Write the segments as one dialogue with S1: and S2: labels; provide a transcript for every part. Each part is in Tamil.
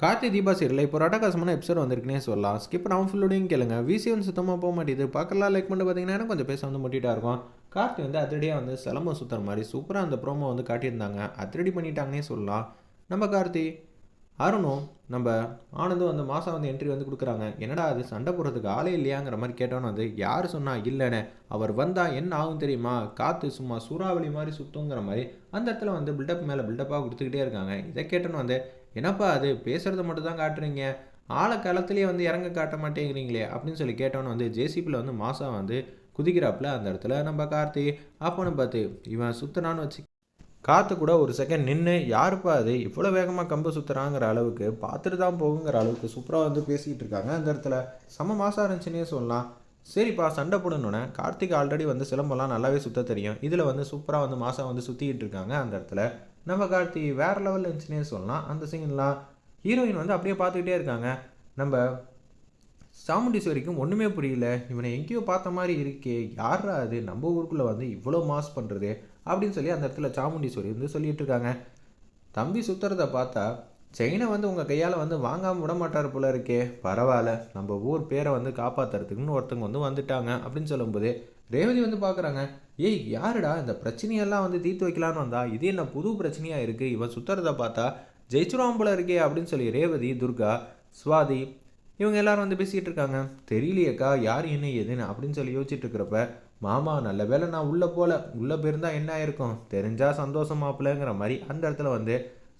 S1: கார்த்தி தீபா சீரியல் இப்போ ரட்டகாசமான எபிசோட் வந்திருக்குனே சொல்லலாம். ஸ்கிப் நான் ஃபுல்லோடையும் கேளுங்க. விசி வந்து சுத்தமாக போக மாட்டேது பார்க்கலாம் லைக் பண்ணிட்டு பார்த்தீங்கன்னா கொஞ்சம் பேச வந்து முட்டிட்டா இருக்கும். கார்த்தி வந்து அதிரடியாக வந்து சிலம்பம் சுற்றுற மாதிரி சூப்பராக அந்த ப்ரோமோ வந்து காட்டியிருந்தாங்க. அதிரடி பண்ணிட்டாங்கன்னே சொல்லலாம். நம்ம கார்த்தி அருணும் நம்ம ஆனந்தும் வந்து மாதம் வந்து என்ட்ரி வந்து கொடுக்குறாங்க. என்னடா அது சண்டை போடுறதுக்கு ஆளே இல்லையாங்கிற மாதிரி கேட்டோன்னு வந்து யார் சொன்னால் இல்லைன்னு. அவர் வந்தால் என்ன ஆகும் தெரியுமா? காற்று சும்மா சூறாவளி மாதிரி சுத்துங்கிற மாதிரி அந்த இடத்துல வந்து பில்டப் மேலே பில்டப்பாக கொடுத்துக்கிட்டே இருக்காங்க. இதை கேட்டோன்னு வந்து என்னப்பா அது? பேசுகிறத மட்டும் தான் காட்டுறீங்க. ஆளை களத்துலேயே வந்து இறங்க காட்ட மாட்டேங்கிறீங்களே அப்படின்னு சொல்லி கேட்டோன்னு வந்து ஜேசிபியில் வந்து மாதம் வந்து குதிக்கிறாப்புல அந்த இடத்துல நம்ம கார்த்தி அப்போன்னு பார்த்து இவன் சுற்றுனான்னு வச்சு காற்று கூட ஒரு செகண்ட் நின்று யாருப்பா அது? இவ்வளோ வேகமாக கம்பு சுற்றுறாங்கிற அளவுக்கு பார்த்துட்டு தான் போகுங்கிற அளவுக்கு சூப்பராக வந்து பேசிக்கிட்டு இருக்காங்க அந்த இடத்துல. செம மாதம் இருந்துச்சுன்னே சொல்லலாம். சரிப்பா சண்டை போடணுன்னே கார்த்திக் ஆல்ரெடி வந்து சிலம்பெல்லாம் நல்லாவே சுத்த தெரியும். இதில் வந்து சூப்பராக வந்து மாதம் வந்து சுற்றிக்கிட்டு இருக்காங்க அந்த இடத்துல. நம்ம கார்த்தி வேறு லெவலில் இருந்துச்சுன்னே சொல்லலாம் அந்த சீன்லாம் ஹீரோயின் வந்து அப்படியே பார்த்துக்கிட்டே இருக்காங்க. நம்ம சாமுண்டீஸ்வரிக்கும் ஒன்றுமே புரியல. இவனை எங்கேயோ பார்த்த மாதிரி இருக்கே. யாரா அது? நம்ம ஊருக்குள்ளே வந்து இவ்வளோ மாஸ் பண்ணுறது அப்படின்னு சொல்லி அந்த இடத்துல சாமுண்டீஸ்வரி வந்து சொல்லிட்டு இருக்காங்க. தம்பி சுற்றுறத பார்த்தா செயினை வந்து உங்கள் கையால் வந்து வாங்காமல் விட மாட்டார் போல இருக்கே. பரவாயில்ல நம்ம ஊர் பேரை வந்து காப்பாற்றுறதுக்குன்னு ஒருத்தவங்க வந்து வந்துட்டாங்க அப்படின்னு சொல்லும்போது ரேவதி வந்து பார்க்குறாங்க ஏய் யாருடா இந்த பிரச்சனையெல்லாம் வந்து தீர்த்து வைக்கலான்னு வந்தா? இது என்ன புது பிரச்சனையாக இருக்குது இவன் சுற்றுறத பார்த்தா ஜெயிச்சிருவான் போல இருக்கே அப்படின்னு சொல்லி ரேவதி துர்கா சுவாதி இவங்க எல்லாரும் வந்து பேசிகிட்டு இருக்காங்க. தெரியலையேக்கா யார் என்ன ஏதுன்னு? அப்படின்னு சொல்லி யோசிச்சுட்டு இருக்கிறப்ப மாமா நல்ல வேளை நான் உள்ளே போல. உள்ளே போயிருந்தா என்ன ஆயிருக்கும்? தெரிஞ்சால் சந்தோஷமாப்பிலங்கிற மாதிரி அந்த இடத்துல வந்து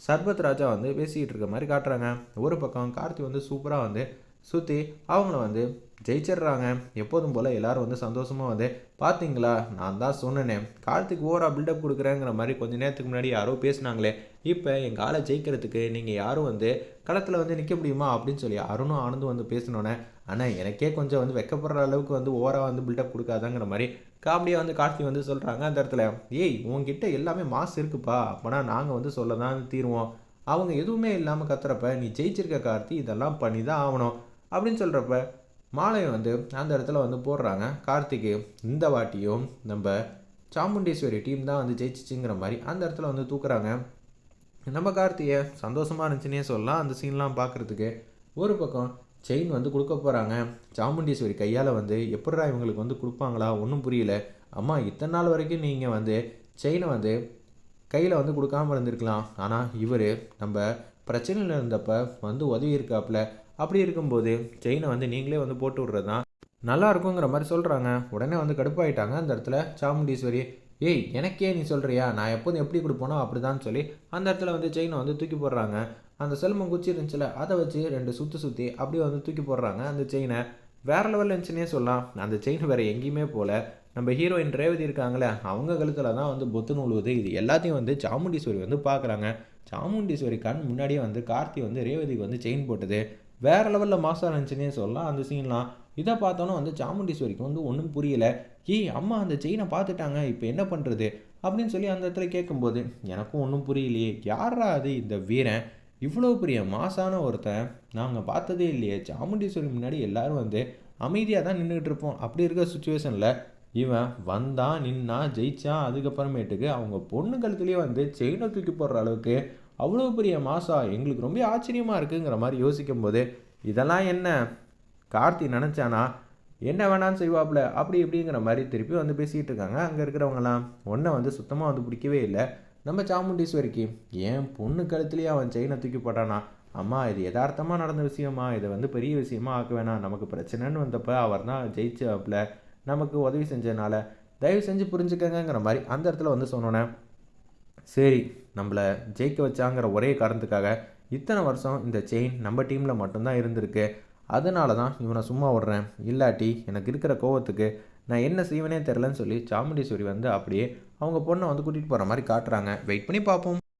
S1: சர்பத் ராஜா வந்து பேசிக்கிட்டு இருக்க மாதிரி காட்டுறாங்க. ஒரு பக்கம் கார்த்தி வந்து சூப்பராக வந்து சுற்றி அவங்கள வந்து ஜெயிச்சிடுறாங்க. எப்போதும் போல் எல்லோரும் வந்து சந்தோஷமாக வந்து பார்த்தீங்களா நான் தான் சொன்னேனே. காலத்துக்கு ஓவராக பில்டப் கொடுக்குறேங்கிற மாதிரி கொஞ்ச நேரத்துக்கு முன்னாடி யாரோ பேசுனாங்களே. இப்போ எங்கள் ஆளை ஜெயிக்கிறதுக்கு நீங்கள் யாரும் வந்து களத்தில் வந்து நிற்க முடியுமா? அப்படின்னு சொல்லி அருணும் ஆனந்தும் வந்து பேசினோன்னே ஆனால் எனக்கே கொஞ்சம் வந்து வெக்கப்படுற அளவுக்கு வந்து ஓவராக வந்து பில்டப் கொடுக்காதாங்கிற மாதிரி காமெடியாக வந்து கார்த்தி வந்து சொல்கிறாங்க அந்த இடத்துல. ஏய் உங்ககிட்ட எல்லாமே மாஸ் இருக்குப்பா. அப்போனா நாங்கள் வந்து சொல்ல தான் தீருவோம். அவங்க எதுவுமே இல்லாமல் கத்துறப்ப நீ ஜெயிச்சிருக்க கார்த்தி இதெல்லாம் பண்ணி தான் ஆகணும். அப்படின்னு சொல்கிறப்ப மாலையை வந்து அந்த இடத்துல வந்து போடுறாங்க. கார்த்திக்கு இந்த வாட்டியும் நம்ம சாமுண்டீஸ்வரி டீம் தான் வந்து ஜெயிச்சிச்சுங்கிற மாதிரி அந்த இடத்துல வந்து தூக்குறாங்க. நம்ம கார்த்தியை சந்தோஷமாக இருந்துச்சுன்னே சொல்லலாம். அந்த சீன்லாம் பார்க்குறதுக்கு ஒரு பக்கம் செயின் வந்து கொடுக்க போகிறாங்க சாமுண்டீஸ்வரி கையால் வந்து எப்படா இவங்களுக்கு வந்து கொடுப்பாங்களா? ஒன்றும் புரியல. அம்மா இத்தனை நாள் வரைக்கும் நீங்கள் வந்து செயினை வந்து கையில் வந்து கொடுக்காம இருந்திருக்கலாம். ஆனால் இவர் நம்ம பிரச்சனையில் இருந்தப்ப வந்து உதவி இருக்காப்புல. அப்படி இருக்கும்போது செயினை வந்து நீங்களே வந்து போட்டு விட்றது தான் நல்லா இருக்குங்கிற மாதிரி சொல்கிறாங்க உடனே வந்து கடுப்பாயிட்டாங்க. அந்த இடத்துல சாமுண்டீஸ்வரி ஏய் எனக்கே நீ சொல்கிறியா நான் எப்போதும் எப்படி கொடுப்போனோ அப்படி தான் சொல்லி அந்த இடத்துல வந்து செயினை வந்து தூக்கி போடுறாங்க. அந்த செல்மம் குச்சி இருந்துச்சுல அதை வச்சு ரெண்டு சுற்றி சுற்றி அப்படியே வந்து தூக்கி போடுறாங்க அந்த செயினை வேறு லெவலில் இருந்துச்சுன்னே சொல்லலாம். அந்த செயின் வேறு எங்கேயுமே போகல நம்ம ஹீரோயின் ரேவதி இருக்காங்களே அவங்க கழுத்தில் தான் வந்து பொத்து நூலுவது. இது எல்லாத்தையும் வந்து சாமுண்டீஸ்வரி வந்து பார்க்குறாங்க சாமுண்டீஸ்வரி கண் முன்னாடியே வந்து கார்த்தி வந்து ரேவதிக்கு வந்து செயின் போட்டது. வேறு லெவலில் மாசாக இருந்துச்சுன்னே சொல்லலாம் அந்த சீன்லாம் இதை பார்த்தோன்னா வந்து சாமுண்டீஸ்வரிக்கு வந்து ஒன்றும் புரியலை. ஏய் அம்மா அந்த செயினை பார்த்துட்டாங்க இப்போ என்ன பண்ணுறது அப்படின்னு சொல்லி அந்த இடத்துல கேட்கும்போது எனக்கும் ஒன்றும் புரியலையே. யாரா அது இந்த வீரன்? இவ்வளோ பெரிய மாசான ஒருத்தன். நாங்கள் பார்த்ததே இல்லையே. சாமுண்டீஸ்வரி முன்னாடி எல்லோரும் வந்து அமைதியாக தான் நின்றுட்டு இருப்போம். அப்படி இருக்கிற சுச்சுவேஷனில் இவன் வந்தான் நின்னா ஜெயிச்சான் அதுக்கப்புறமேட்டுக்கு அவங்க பொண்ணு கழுத்துலேயே வந்து செயினை தூக்கி போடுற அளவுக்கு அவ்வளோ பெரிய மாசா? எங்களுக்கு ரொம்ப ஆச்சரியமாக இருக்குங்கிற மாதிரி யோசிக்கும் போது இதெல்லாம் என்ன? கார்த்தி நினச்சானா? என்ன வேணான்னு செய்வாப்புல அப்படி இப்படிங்கிற மாதிரி திருப்பி வந்து பேசிகிட்டு இருக்காங்க. அங்கே இருக்கிறவங்கலாம் ஒன்றை வந்து சுத்தமாக வந்து பிடிக்கவே இல்லை. நம்ம சாமுண்டீஸ்வரிக்கு ஏன் பொண்ணு கழுத்துலேயே அவன் செயினை தூக்கி போட்டானா? அம்மா இது யதார்த்தமாக நடந்த விஷயமா? இதை வந்து பெரிய விஷயமா ஆக்க வேணாம். நமக்கு பிரச்சனைன்னு வந்தப்போ அவர் தான் ஜெயிச்சாப்புல நமக்கு உதவி செஞ்சதுனால தயவு செஞ்சு புரிஞ்சுக்கங்கிற மாதிரி அந்த இடத்துல வந்து சொன்னோன்னே சரி நம்மளை ஜெயிக்க வச்சாங்கிற ஒரே காரணத்துக்காக இத்தனை வருஷம் இந்த செயின் நம்ம டீமில் மட்டும்தான் இருந்திருக்கு. அதனால தான் இவனை சும்மா விடுறேன். இல்லாட்டி எனக்கு இருக்கிற கோவத்துக்கு நான் என்ன செய்வனே தெரிலன்னு சொல்லி சாமுண்டீஸ்வரி வந்து அப்படியே அவங்க பொண்ணை வந்து கூட்டிகிட்டு போகிற மாதிரி காட்டுறாங்க. வெயிட் பண்ணி பார்ப்போம்.